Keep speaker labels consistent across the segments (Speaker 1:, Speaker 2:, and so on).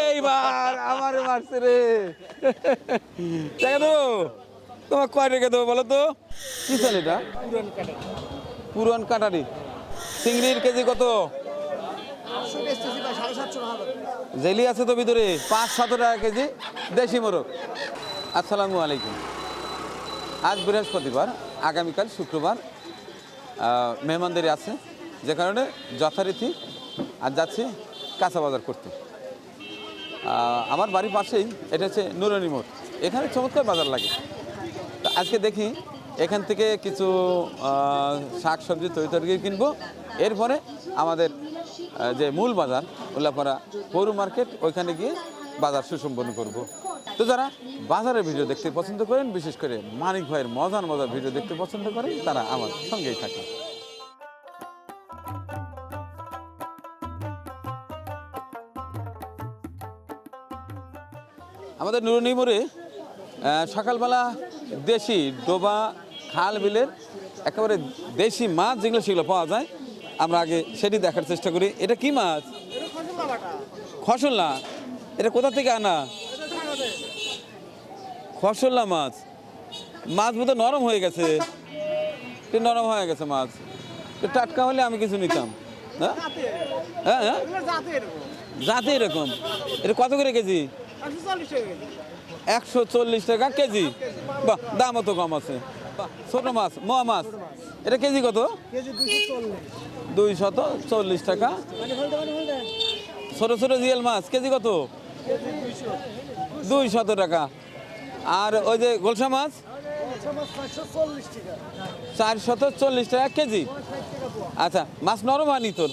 Speaker 1: এইবার আমার মারছে রে। দেখে তোমার কয় রেখে দেবো বলো তো? কি চাল এটা? পুরান কাটারি। চিংড়ির কেজি কত? জেলি আছে তো ভিতরে? পাঁচ সাত টাকা কেজি দেশি মোরগ। আসসালামু আলাইকুম। আজ বৃহস্পতিবার আগামীকাল শুক্রবার মেহমানদারি আছে যে কারণে যথারীতি আর যাচ্ছি কাঁচা বাজার করতে। আমার বাড়ির পাশেই এটা হচ্ছে নুরানি মোড়। এখানে চমৎকার বাজার লাগে। তো আজকে দেখি এখান থেকে কিছু শাক সবজি তৈরি তরকারি কিনবো। এরপরে আমাদের যে মূল বাজার, উল্লাপাড়া পৌর মার্কেট, ওইখানে গিয়ে বাজার সুসম্পন্ন করব। তো যারা বাজারের ভিডিও দেখতে পছন্দ করেন, বিশেষ করে মানিক ভাইয়ের মজার মজার ভিডিও দেখতে পছন্দ করেন, তারা আমার সঙ্গেই থাকে আমাদের নুরনি মোড়ে আহ, সকালবেলা দেশি ডোবা খাল বিলের একেবারে দেশি মাছ যেগুলো সেগুলো পাওয়া যায় আমরা আগে সেটি দেখার চেষ্টা করি। এটা কি মাছ? খসল্লা। এটা কোথা থেকে আনা? খসল্লা মাছ। মাছ বোধ নরম হয়ে গেছে। একটু নরম হয়ে গেছে মাছ। একটু টাটকা হলে আমি কিছু নিতাম। হ্যাঁ? হ্যাঁ হ্যাঁ? যাতে এরকম। এটা কত করে কেজি? একশো চল্লিশ টাকা কেজি। বাহ দামও তো কম আছে। ছোট মাছ মোয়া মাছ। এটা কেজি কত? দুই শত চল্লিশ। টাকা। ছোট ছোট জিয়াল মাছ কেজি কত? দুই শত টাকা। আর ওই যে গোলসা মাছ? চার শত চল্লিশ টাকা। কেজি? আচ্ছা মাছ নরম হয়নি তোর?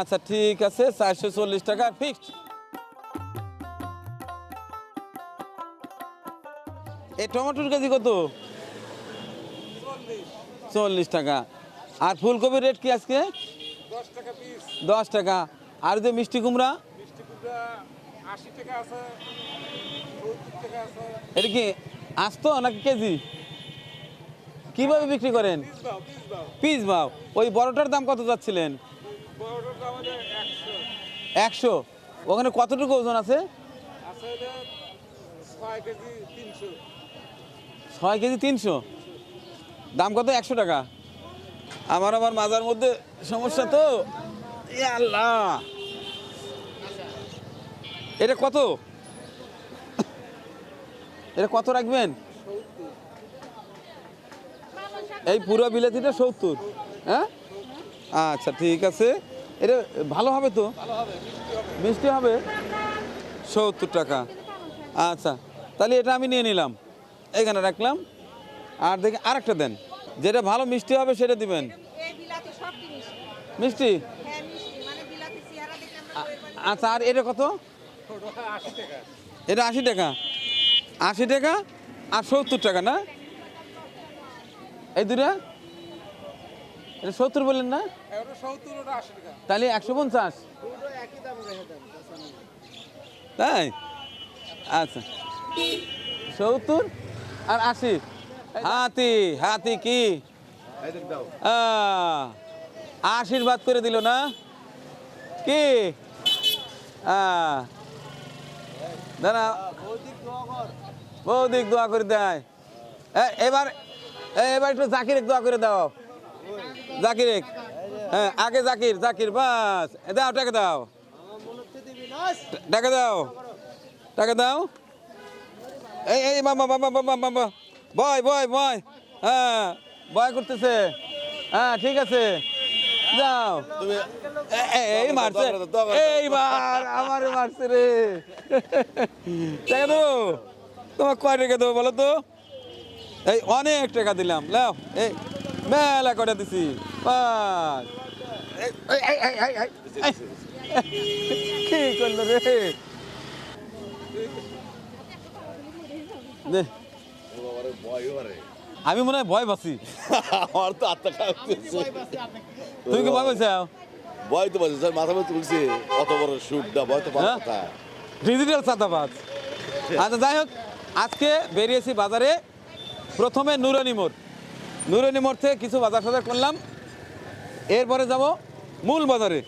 Speaker 1: আচ্ছা ঠিক আছে চারশো চল্লিশ টাকা ফিক্সড এই টমেটোর কেজি কত? চল্লিশ টাকা। আর ফুলকপির রেট কি আজকে? দশ টাকা আর যে মিষ্টি কুমড়া? এটা কি আসতো নাকি কেজি? কীভাবে বিক্রি করেন? পিস ভাও ওই বড়টার দাম কত যাচ্ছিলেন? একশো। ওখানে কতটুকু ওজন আছে? ছয় কেজি তিনশো। দাম কত? একশো টাকা। আমার আবার মাজার মধ্যে সমস্যা তো। আল্লাহ। এটা কত? এটা কত রাখবেন? এই পুরো বিলাতিটা সত্তর। হ্যাঁ? আচ্ছা ঠিক আছে। এটা ভালো হবে তো? মিষ্টি হবে? সত্তর টাকা। আচ্ছা তাহলে এটা আমি নিয়ে নিলাম। এখানে রাখলাম। আর দেখি আরেকটা দেন। যেটা ভালো মিষ্টি হবে সেটা দিবেন। মিষ্টি? আচ্ছা আর এটা কত? এটা আশি টাকা। আশি টাকা আর সত্তর টাকা, না? এই দুটা এটা সত্তর বললেন না? তাহলে একশো পঞ্চাশ। তাই? আচ্ছা। সত্তর? আর আশি হাতি হাতি কি? আশীর্বাদ করে দিল না? কি? দাঁড়া বৌদিক দোয়া করে দেয়। এ, এবার এ, এবার একটু জাকির দোয়া করে দাও। জাকির হ্যাঁ আগে জাকির জাকির বাস। দাও টাকা দাও। টাকা দাও। টাকা দাও। এই এই মামা মামা মামা মামা বয় বয় বয়। হ্যাঁ বয় করতেছে। হ্যাঁ ঠিক আছে। যাও। এই মারছে। এইবার আমার মারছে রে। টাকা দেবো? তোমার কয় টাকা দেবো বলো তো? এই অনেক টাকা দিলাম। লাও এই মেলা কটা দিছি। কি করল রে। আমি মনে হয় ভয় পাচ্ছি।
Speaker 2: আমার তো আত্মা খারাপ
Speaker 1: তুমি কি ভয় পাইছো
Speaker 2: ভয় তো পাচ্ছে স্যার মাথা মধ্যে তুলছে অত বড় শুটটা ভয় তো
Speaker 1: হ্যাঁ?
Speaker 2: কথা।
Speaker 1: ডিজিটাল চাঁদাবাজ আচ্ছা যাই হোক আজকে বেরিয়েছি বাজারে। প্রথমে নুরানি মোড়। নুরানি মোড় থেকে কিছু বাজার সাজার করলাম। এরপরে যাব মূল বাজারে।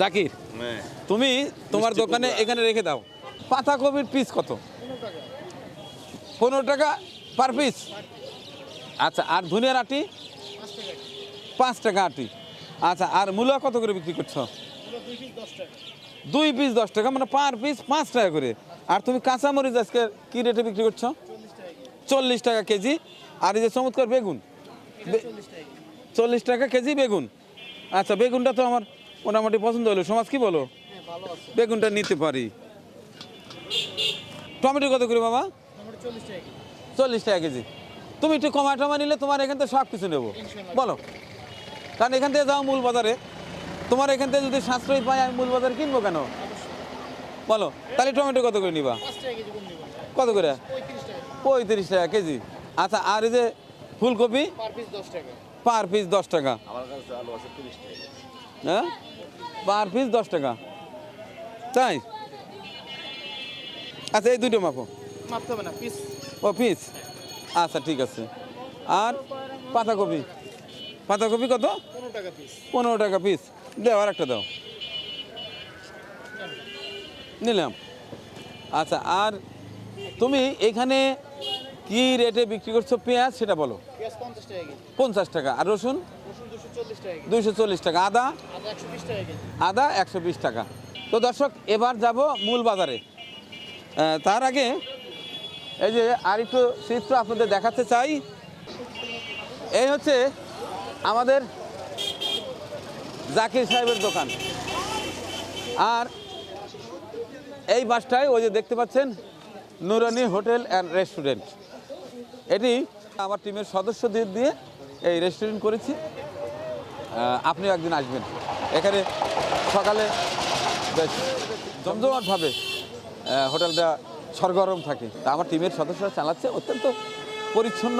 Speaker 1: জাকির তুমি তোমার দোকানে এখানে রেখে দাও। পাতাকপির পিস কত? পনেরো টাকা পার পিস আচ্ছা আর ধনিয়ার আটি? পাঁচ টাকা আটি। আচ্ছা আর মূলা কত করে বিক্রি করছ? দুই পিস দশ টাকা মানে পার পিস পাঁচ টাকা করে। আর তুমি কাঁচামরিচ আজকে কী রেটে বিক্রি করছ? চল্লিশ টাকা কেজি। আর এই যে চমৎকার বেগুন। চল্লিশ টাকা কেজি বেগুন। আচ্ছা বেগুনটা তো আমার মোটামুটি পছন্দ হলো। সমাজ কি বলো? বেগুনটা নিতে পারি। টমেটো কত করে বাবা? চল্লিশ টাকা কেজি। তুমি একটু কমা টমা নিলে তোমার এখান থেকে সব কিছু নেব বলো। কারণ এখান থেকে যাও মূল বাজারে। তোমার এখান থেকে যদি সাশ্রয় পাই আমি মূল বাজারে কিনবো কেন? বলো। তাহলে টমেটো কত করে নিবা? কত করে? পঁয়ত্রিশ টাকা কেজি। আচ্ছা আর এই যে ফুলকপি? পার পিস দশ টাকা।
Speaker 2: আমার কাছে আলু আছে তিরিশ টাকা
Speaker 1: হ্যাঁ পার পিস দশ টাকা। তাই? আচ্ছা এই দুটো মাপো।
Speaker 3: মাপতে হবে না পিস
Speaker 1: ও পিস আচ্ছা ঠিক আছে। আর পাতাকপি? পাতাকপি কত?
Speaker 3: পনেরো টাকা পিস
Speaker 1: পনেরো টাকা পিস দাও আর একটা দাও। নিলাম। আচ্ছা আর তুমি এখানে কি রেটে বিক্রি করছ পেঁয়াজ সেটা বলো।
Speaker 3: পঞ্চাশ টাকা
Speaker 1: আর রসুন?
Speaker 3: দুশো চল্লিশ টাকা
Speaker 1: দুইশো চল্লিশ টাকা। আদা?
Speaker 3: আদা একশো বিশ টাকা
Speaker 1: তো দর্শক এবার যাব মূল বাজারে। তার আগে এই যে আর একটু চিত্র আপনাদের দেখাতে চাই। এই হচ্ছে আমাদের জাকির সাহেবের দোকান। আর এই বাসটায় ওই যে দেখতে পাচ্ছেন নুরানি হোটেল অ্যান্ড রেস্টুরেন্ট। এটি আমার টিমের সদস্যদের দিয়ে এই রেস্টুরেন্ট করেছি। আপনিও একদিন আসবেন। এখানে সকালে বেশ জমজমাটভাবে হোটেলটা সরগরম থাকে। তা আমার টিমের সদস্যরা চালাচ্ছে অত্যন্ত পরিচ্ছন্ন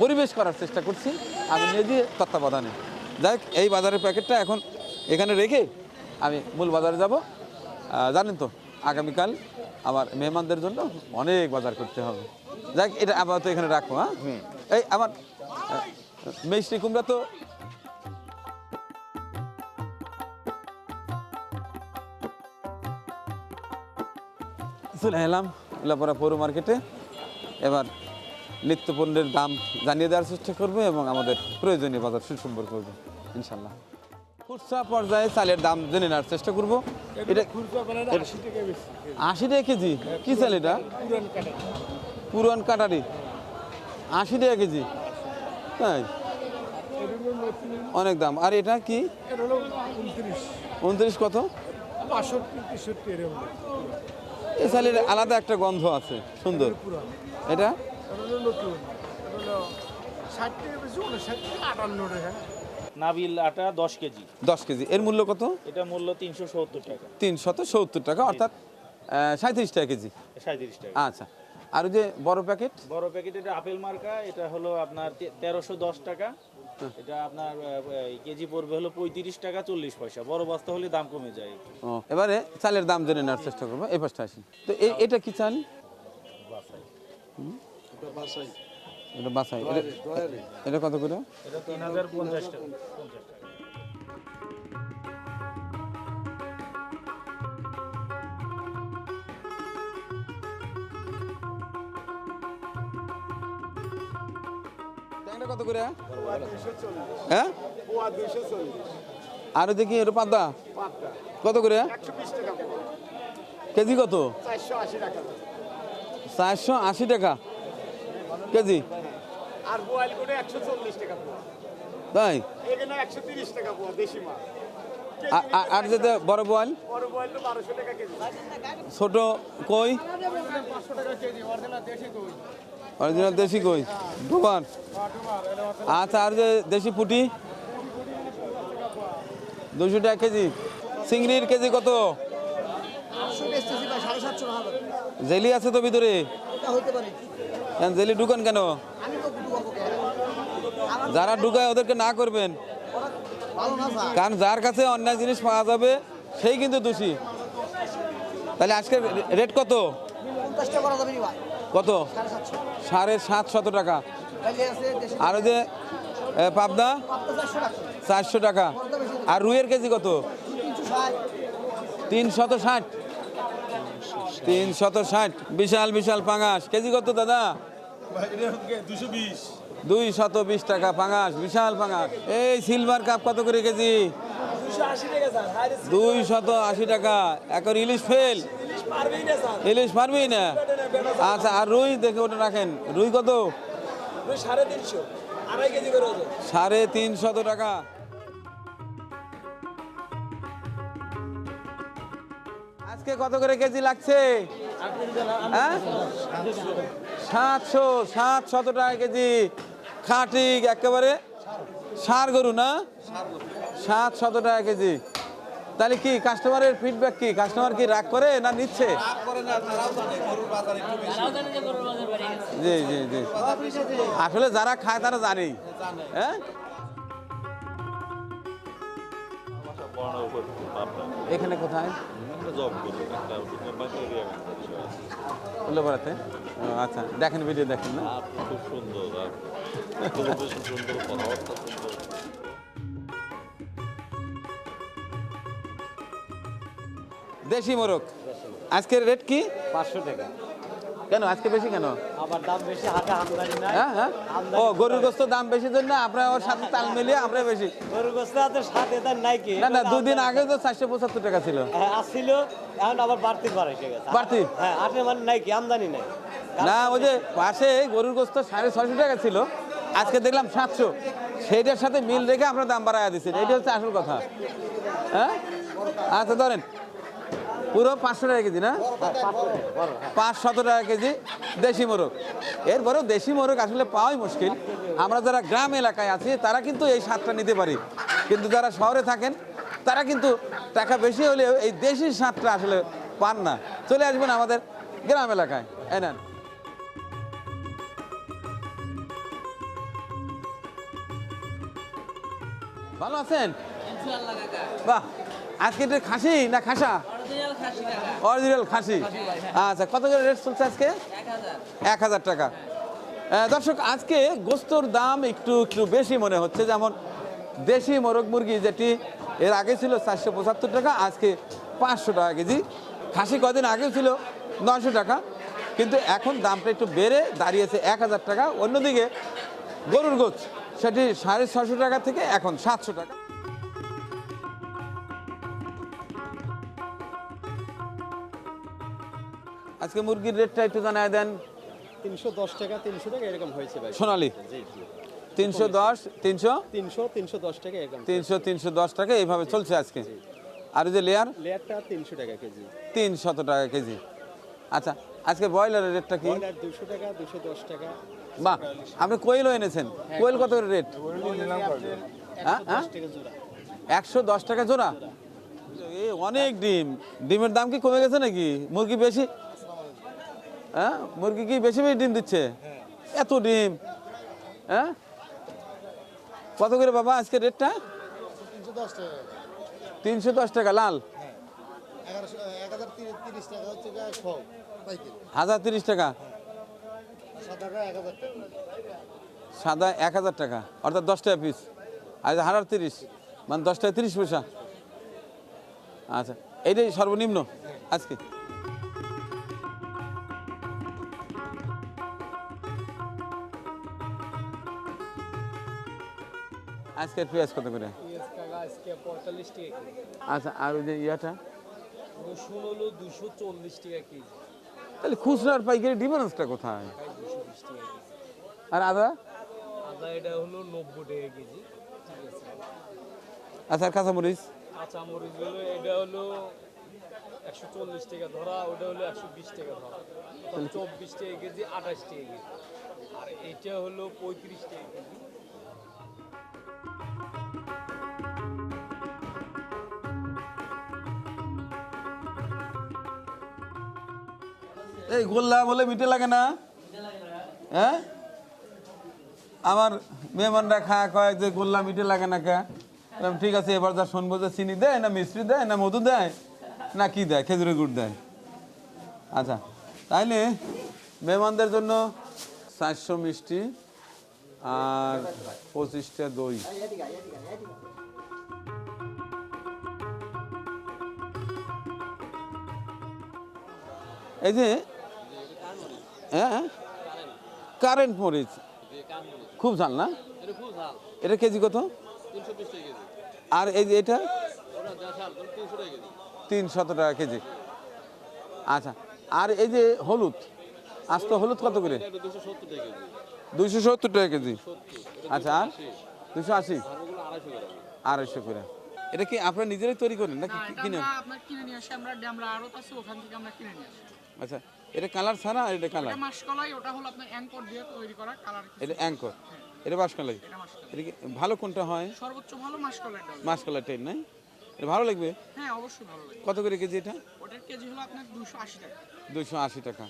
Speaker 1: পরিবেশ করার চেষ্টা করছি আমি নিজে তত্ত্বাবধানে। যাই এই বাজারের প্যাকেটটা এখন এখানে রেখে আমি মূল বাজারে যাব। জানেন তো আগামীকাল আমার মেহমানদের জন্য অনেক বাজার করতে হবে। যাক এটা আপাতত এখানে রাখব হ্যাঁ? এই আমার মিষ্টি কুমড়া তো চলে এলাম উল্লাপাড়া পৌর মার্কেটে। এবার নিত্য পণ্যের দাম জানিয়ে দেওয়ার চেষ্টা করবে এবং আমাদের প্রয়োজনীয় বাজার সুসম্পর্ক করবে ইনশাল্লাহ খুচরা পর্যায়ে চালের দাম জেনে নেওয়ার চেষ্টা করব। এটা আশি টাকা কেজি? কি চাল এটা? পুরান কাটারি। আশি টাকা কেজি? তাই? অনেক দাম। আর এটা কি? উনত্রিশ। কত? এই আলাদা একটা গন্ধ আছে সুন্দর। এটা?
Speaker 4: নাবিল আটা দশ কেজি।
Speaker 1: দশ কেজি। এর মূল্য কত?
Speaker 4: এটা মূল্য তিনশো সত্তর টাকা।
Speaker 1: তিনশত সত্তর টাকা অর্থাৎ সাঁত্রিশ টাকা কেজি।
Speaker 4: সাঁত্রিশ টাকা।
Speaker 1: আচ্ছা। আর যে বড় প্যাকেট?
Speaker 4: বড় প্যাকেট এটা আপেল মার্কা এটা হলো আপনার তেরোশো দশ টাকা। এটা আপনার কেজি পড়বে হলো পঁয়ত্রিশ টাকা চল্লিশ পয়সা। বড় বস্তা হলে দাম কমে যায়।
Speaker 1: ও এবারে চালের দাম জেনে নেওয়ার চেষ্টা করব। এই পাশটা আসি তো এটা কি চাল? হুম? এটা বাসাই। এটা- এটা কত করে?
Speaker 4: এটা তিন হাজার পঞ্চাশ টাকা।
Speaker 1: করে? হ্যাঁ? আর দেখি এটা পাতা কত করে? কেজি কত? চারশো আশি টাকা। কেজি?
Speaker 3: আর বোয়াল করে একশো চল্লিশ টাকা
Speaker 1: তাই?
Speaker 3: এখানে একশো তিরিশ টাকা পোয়া দেশি মাছ
Speaker 1: আ- আ- আর যেতে বড় বোয়াল
Speaker 3: বড় বোয়াল তো বারোশো টাকা কেজি।
Speaker 1: ছোট কই?
Speaker 3: পাঁচশো টাকা কেজি অরিজিনাল দেশি
Speaker 1: কই? ডোবার আচ্ছা আর যে দেশি পুটি? দুশো টাকা কেজি। চিংড়ির কেজি কত। জেলি আছে তো ভিতরে? জেলি ঢুকান কেন? যারা ঢুকায় ওদেরকে না করবেন। কারণ যার কাছে অন্যায় জিনিস পাওয়া যাবে, সেই কিন্তু দোষী। তাহলে আজকে রেট কত? কত?
Speaker 3: সাড়ে সাতশো
Speaker 1: সাড়ে সাতশত টাকা। আর ওই যে পাবদা?
Speaker 3: চারশো টাকা।
Speaker 1: আর রুইয়ের কেজি কত?
Speaker 3: তিনশো ষাট।
Speaker 1: তিন শত ষাট। তিন শত ষাট বিশাল বিশাল পাঙাশ। কেজি কত, দাদা? দুই শত বিশ টাকা পাঙাশ। বিশাল পাঙাশ। এই সিলভার কাপ কত করে কেজি? দুই শত আশি টাকা। এখন ইলিশ ফেল। ইলিশ পারবি না আচ্ছা আর রুই দেখে ওটা রাখেন। রুই কত?
Speaker 3: সাড়ে তিনশো। কেজি
Speaker 1: সাড়ে তিন শত টাকা। আজকে কত করে কেজি লাগছে? হ্যাঁ? সাতশো সাত শত টাকা কেজি। খাটি একেবারে। সার গরু না? সাত শত টাকা কেজি। তাহলে কি কাস্টমারের ফিডব্যাক কি? কাস্টমার কি রাগ করে না নিচ্ছে? জি জি জি। আসলে যারা খায় তারা জানেই। হ্যাঁ? এখানে কোথায়? উল্লোপাড়াতে আচ্ছা দেখেন ভিডিও দেখেন না?
Speaker 2: খুব সুন্দর সুন্দর কথাবার্তা
Speaker 1: দেশি মোরগ। আজকের রেট কি?
Speaker 5: পাঁচশো টাকা।
Speaker 1: কেন? আজকে বেশি কেন?
Speaker 5: আবার দাম বেশি হাতে আমদানি নাই।
Speaker 1: হ্যাঁ হ্যাঁ। ও গরুর গোস্ত দাম বেশি জন্য আপনার ওর সাথে তাল মিলিয়ে আমরা বেশি।
Speaker 5: গরুর গোস্ত হাতে সাথে তার নাই কি
Speaker 1: না না দুদিন আগে তো চারশো পঁচাত্তর টাকা ছিল।
Speaker 5: হ্যাঁ, আসছিল এখন আবার বাড়তি বাড়াইছে গেছে।
Speaker 1: বাড়তি?
Speaker 5: হ্যাঁ আটে মানে নাই কি আমদানি নাই।
Speaker 1: না ওই যে পাশে গরুর গোস্ত সাড়ে ছয়শো টাকা ছিল। আজকে দেখলাম সাতশো। সেইটার সাথে মিল রেখে আপনার দাম বাড়ায় দিচ্ছেন এটা হচ্ছে আসল কথা। হ্যাঁ? আচ্ছা ধরেন। পুরো পাঁচশো টাকা কেজি না? পাঁচ শত টাকা কেজি দেশি মোরগ। এরপরেও দেশি মোরগ আসলে পাওয়াই মুশকিল। আমরা যারা গ্রাম এলাকায় আছি তারা কিন্তু এই স্বাদটা নিতে পারি। কিন্তু যারা শহরে থাকেন তারা কিন্তু টাকা বেশি হলেও এই দেশি স্বাদটা আসলে পান না। চলে আসবেন আমাদের গ্রাম এলাকায়। এই নেন। ভালো আছেন? বাহ! আজকে খাসি না খাসা? অরিজিনাল খাসি আচ্ছা কত করে রেট চলছে আজকে? এক হাজার। টাকা। দর্শক আজকে গোস্তর দাম একটু একটু বেশি মনে হচ্ছে। যেমন দেশি মোরগ মুরগি যেটি এর আগে ছিল চারশো পঁচাত্তর টাকা আজকে পাঁচশো টাকা কেজি। খাসি কদিন আগেও ছিল নশো টাকা কিন্তু এখন দামটা একটু বেড়ে দাঁড়িয়েছে এক হাজার টাকা। অন্যদিকে গরুর গোছ সেটি সাড়ে ছশো টাকা থেকে এখন সাতশো টাকা। আজকে মুরগির রেটটা একটু জানায় দেন।
Speaker 6: তিনশো দশ টাকা তিনশো টাকা এরকম হয়েছে ভাই।
Speaker 1: সোনালি? তিনশো দশ তিনশো?
Speaker 6: তিনশো তিনশো দশ টাকা এরকম
Speaker 1: তিনশো তিনশো দশ টাকা এইভাবে চলছে আজকে? আর ওই যে লেয়ার
Speaker 6: লেয়ারটা তিনশো টাকা কেজি।
Speaker 1: তিন শত টাকা কেজি। আচ্ছা আজকে ব্রয়লারের রেটটা কি?
Speaker 6: দুশো টাকা দুশো দশ টাকা।
Speaker 1: বাহ আপনি কোয়েলও এনেছেন। কোয়েল কত করে রেট হ্যাঁ হ্যাঁ? একশো দশ টাকা জোড়া? অনেক ডিম। ডিমের দাম কি কমে গেছে নাকি? মুরগি বেশি? হ্যাঁ? মুরগি কি বেশি বেশি ডিম দিচ্ছে? এত ডিম। হ্যাঁ? কত করে বাবা আজকে রেটটা? তিনশো দশ টাকা লাল?
Speaker 3: হাজার তিরিশ টাকা হচ্ছে সব পাইকারি।
Speaker 1: হাজার তিরিশ
Speaker 3: হাজার টাকা।
Speaker 1: সাদা এক হাজার টাকা অর্থাৎ দশ টাকা পিস আর হাজার তিরিশ মানে দশ টাকা তিরিশ পয়সা। আচ্ছা এইটাই সর্বনিম্ন আজকে? আজকের পেঁয়াজ কত করে? আচ্ছা আর ওই যে ইয়াটা?
Speaker 6: রসুন দুশো চল্লিশ টাকা কেজি
Speaker 1: তাহলে খুচরা আর পাইকারি ডিফারেন্সটা কোথায়? আর আদা?
Speaker 6: আদা এটা হলো নব্বই টাকা কেজি
Speaker 1: আচ্ছা আর কাঁচামরিচ?
Speaker 6: কাঁচামরিচ হলো এটা হলো একশো চল্লিশ টাকা ধরা ওটা হলো একশো বিশ টাকা ধরা চব্বিশ টাকা কেজি, আঠাশ টাকা কেজি। আর এটা হলো পঁয়ত্রিশ টাকা কেজি।
Speaker 1: এই গোল্লা বলে মিটে লাগে না? হ্যাঁ? আমার মেহমানরা খায়, কয় যে গোল্লা মিটে লাগে না কে? ঠিক আছে, এবার যা শুনব যে চিনি দেয় না মিষ্টি দেয় না মধু দেয় না কি দেয়, খেজুরের গুড় দেয়? আচ্ছা তাইলে মেহমানদের জন্য চারশো মিষ্টি আর পঁচিশটা দই। এই যে হ্যাঁ? কারেন্ট মরিচ। খুব ঝাল না? এটা কেজি কত? আর এই যে এটা? তিনশত টাকা কেজি। আচ্ছা আর এই যে হলুদ আস্ত হলুদ কত করে? দুইশো সত্তর টাকা কেজি। আচ্ছা আর? দুশো আশি। আড়াইশো করে। এটা কি আপনারা নিজেরাই তৈরি করেন নাকি কিনে
Speaker 7: আমরা আপনার কিনে নিয়ে আসি আমরা আমরা আড়ত আছে ওখান থেকে আমরা কিনে নিয়ে আসি।
Speaker 1: আচ্ছা এটা কালার ছাড়া আর এটা কালার।
Speaker 7: এটা মাসকলাই ওটা হলো আপনার অ্যাঙ্কর দিয়ে তৈরি করা কালার
Speaker 1: এটা অ্যাঙ্কর। এটা
Speaker 7: মাসকলাই।
Speaker 1: এটা কি ভালো কোনটা হয়?
Speaker 7: সর্বোচ্চ ভালো মাসকলাই
Speaker 1: টাইপ। নাই? এটা ভালো লাগবে?
Speaker 7: হ্যাঁ অবশ্যই ভালো লাগে
Speaker 1: কত করে কেজি এটা?
Speaker 7: ওটার কেজি হলো আপনার দুশো আশি টাকা।
Speaker 1: দুইশো আশি টাকা।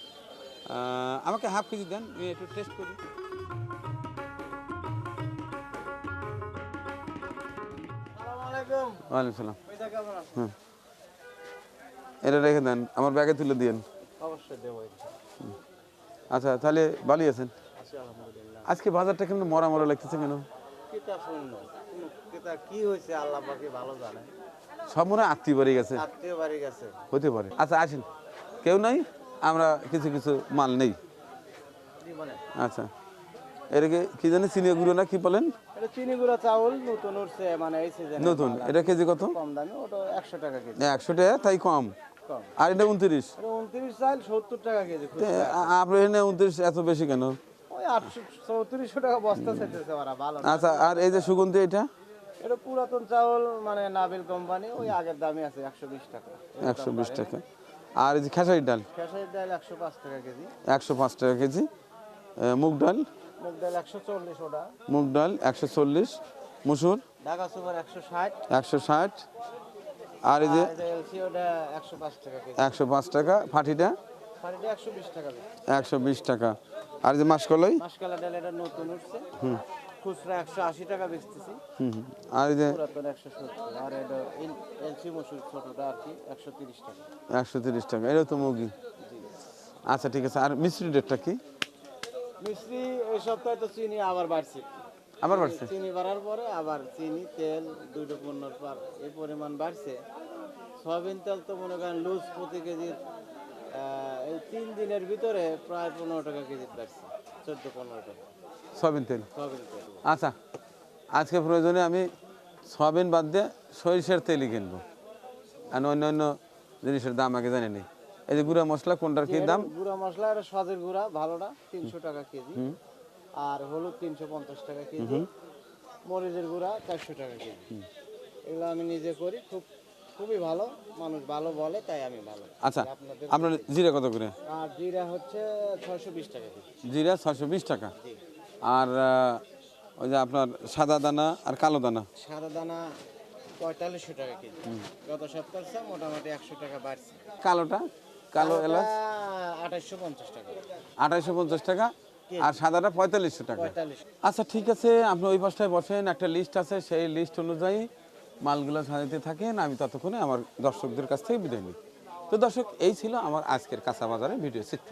Speaker 1: আমাকে হাফ কেজি দেন একটু টেস্ট করি। ওয়ালাইকুম সালাম। হুম। এটা রেখে দেন আমার ব্যাগে তুলে দিয়েন।
Speaker 5: অবশ্যই দেবো
Speaker 1: আচ্ছা তাহলে ভালোই আছেন। আজকে বাজারটা কেমন মরা মরা লাগতেছে কেন?
Speaker 5: কি হয়েছে আল্লাহ পাকে ভালো জানে।
Speaker 1: সব মনে আত্মীয় বাড়ি গেছে।
Speaker 5: আত্মীয় বাড়ি গেছে।
Speaker 1: হতে পারে। আচ্ছা আসেন। কেউ নাই? আমরা কিছু কিছু মাল নেই। আচ্ছা। এটাকে কি জানি চিনি গুঁড়ো না কি বলেন?
Speaker 5: এটা চিনি গুঁড়া চাউল নতুন উঠছে মানে এই সিজনে
Speaker 1: নতুন। এটা কেজি কত?
Speaker 5: কম দামে ওটা একশো টাকা কেজি।
Speaker 1: একশো টাকা তাই কম। আর এটা উনত্রিশ।
Speaker 5: উনত্রিশ চাল সত্তর টাকা কেজি খুচরা।
Speaker 1: আপনার এখানে উনত্রিশ এত বেশি কেন?
Speaker 5: ওই আটশো চৌত্রিশশো টাকা বস্তা চাইতেছে ওরা ভালো
Speaker 1: আচ্ছা আর এই যে সুগন্ধি এটা?
Speaker 5: এটা পুরাতন চাউল মানে নাবিল কোম্পানি ওই আগের দামে আছে একশো বিশ টাকা।
Speaker 1: একশো বিশ টাকা। আর এই যে খেসারির ডাল?
Speaker 5: খেসারির ডাল একশো পাঁচ টাকা কেজি।
Speaker 1: একশো পাঁচ টাকা কেজি। মুগ ডাল?
Speaker 5: মুগ ডাল একশো চল্লিশ ওটা।
Speaker 1: মুগ ডাল একশো চল্লিশ। মুসুর?
Speaker 5: ঢাকা সুপার একশো ষাট।
Speaker 1: একশো ষাট। আর এই যে
Speaker 5: একশো পাঁচ টাকা
Speaker 1: ফাটিটা?
Speaker 5: একশো বিশ টাকা
Speaker 1: আর যে মাসকলাই?
Speaker 5: মাসকালা ডাল এটা নতুন উঠছে। খুচরা একশো আশি টাকা বেচতেছি।
Speaker 1: হুম হুম। আর এই যে
Speaker 5: একশো সত্তর। আর এলসি মসুর ছোটটা আর কি একশো তিরিশ টাকা।
Speaker 1: একশো তিরিশ টাকা। এটা তো মুগি আচ্ছা ঠিক আছে। আর মিষ্টি রেটটা কি?
Speaker 5: মিষ্টি এই সপ্তাহে তো চিনি আবার বাড়ছে।
Speaker 1: আবার বাড়ছে?
Speaker 5: চিনি বাড়ার পরে আবার চিনি তেল দুটো পণ্যর পর। এই পরিমাণ বাড়ছে। সয়াবিন তেল তো মনে করেন লুজ প্রতি কেজির এই তিন দিনের ভিতরে প্রায় পনেরো টাকা কেজি বাড়ছে চোদ্দ পনেরো টাকা।
Speaker 1: সয়াবিন তেল?
Speaker 5: সয়াবিন তেল।
Speaker 1: আচ্ছা আজকে প্রয়োজনে আমি সয়াবিন বাদ দিয়ে সরিষার তেলই কিনবো। আর অন্য অন্য জিনিসের দাম আগে জানি নি এই যে গুঁড়া মশলা কোনটার কি দাম?
Speaker 5: গুঁড়া মশলা সজের গুঁড়া ভালোটা তিনশো টাকা কেজি। আর হলুদ তিনশো পঞ্চাশ টাকা কেজি। মরিচের গুঁড়া চারশো টাকা কেজি। এগুলো আমি নিজে করি খুব খুবই ভালো। মানুষ ভালো বলে তাই আমি ভালো।
Speaker 1: আচ্ছা আপনার জিরা কত করে?
Speaker 5: আর জিরা হচ্ছে ছয়শো বিশ টাকা কেজি।
Speaker 1: জিরা ছয়শো বিশ টাকা। আর ওই যে আপনার সাদা দানা আর কালো দানা?
Speaker 5: সাদা দানা পঁয়তাল্লিশশো টাকা কেজি। গত সপ্তাহ মোটামুটি একশো টাকা বাড়ছে।
Speaker 1: কালোটা? কালো এলাচ?
Speaker 5: আঠাশশো পঞ্চাশ টাকা।
Speaker 1: আঠাইশো পঞ্চাশ টাকা। আর সাদাটা পঁয়তাল্লিশশো টাকা। আচ্ছা ঠিক আছে আপনি ওই পাশটায় বসেন একটা লিস্ট আছে সেই লিস্ট অনুযায়ী মালগুলো সাজাতে থাকেন আমি ততক্ষণে আমার দর্শকদের কাছ থেকে বিদায় নিই। তো দর্শক এই ছিল আমার আজকের কাঁচা বাজারের ভিডিও চিত্র।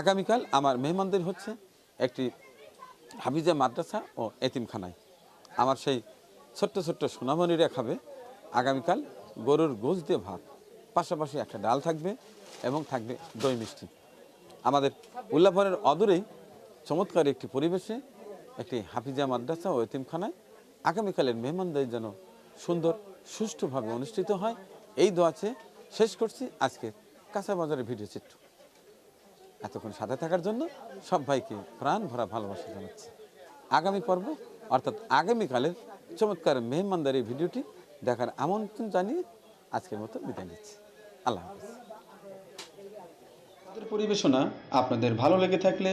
Speaker 1: আগামীকাল আমার মেহমানদের হচ্ছে একটি হাফিজা মাদ্রাসা ও এতিমখানায়। আমার সেই ছোট্ট ছোট্ট সোনামণিরা খাবে। আগামীকাল গরুর গোশ দিয়ে ভাত। পাশাপাশি একটা ডাল থাকবে এবং থাকবে দই মিষ্টি। আমাদের উল্লাপনের অদূরেই চমৎকার একটি পরিবেশে, একটি হাফিজা মাদ্রাসা ও এতিমখানায় আগামীকালের মেহমানদের যেন সুন্দর, সুষ্ঠুভাবে অনুষ্ঠিত হয়। এই দোয়াচে শেষ করছি আজকের কাঁচা বাজারের ভিডিও চিত্র। এতক্ষণ সাথে থাকার জন্য সব ভাইকে প্রাণ ভরা ভালোবাসা জানাচ্ছি। আগামী পর্ব, অর্থাৎ আগামীকালের চমৎকার মেহমানদারি ভিডিওটি দেখার আমন্ত্রণ জানিয়ে আজকের মতো বিদায় নিচ্ছি। আল্লাহ হাফিজ।
Speaker 8: পরিবেশনা আপনাদের ভালো লেগে থাকলে